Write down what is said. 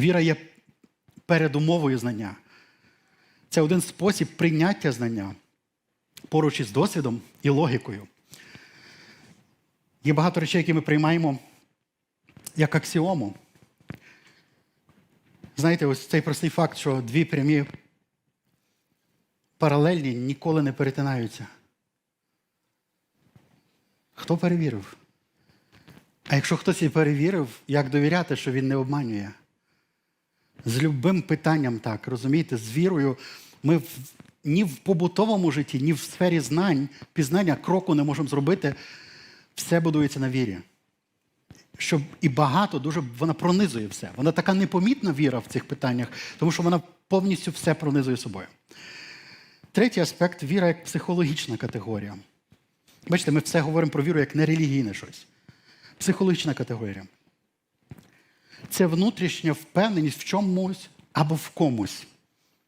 Віра є передумовою знання. Це один спосіб прийняття знання поруч із досвідом і логікою. Є багато речей, які ми приймаємо як аксіому. Знаєте, ось цей простий факт, що дві прямі паралельні ніколи не перетинаються. Хто перевірив? А якщо хтось і перевірив, як довіряти, що він не обманює? З любим питанням так, розумієте, з вірою ми ні в побутовому житті, ні в сфері знань, пізнання кроку не можемо зробити. Все будується на вірі. Щоб і багато дуже вона пронизує все. Вона така непомітна віра в цих питаннях, тому що вона повністю все пронизує собою. Третій аспект віра як психологічна категорія. Бачите, ми все говоримо про віру як нерелігійне щось. Психологічна категорія. Це внутрішня впевненість в чомусь або в комусь.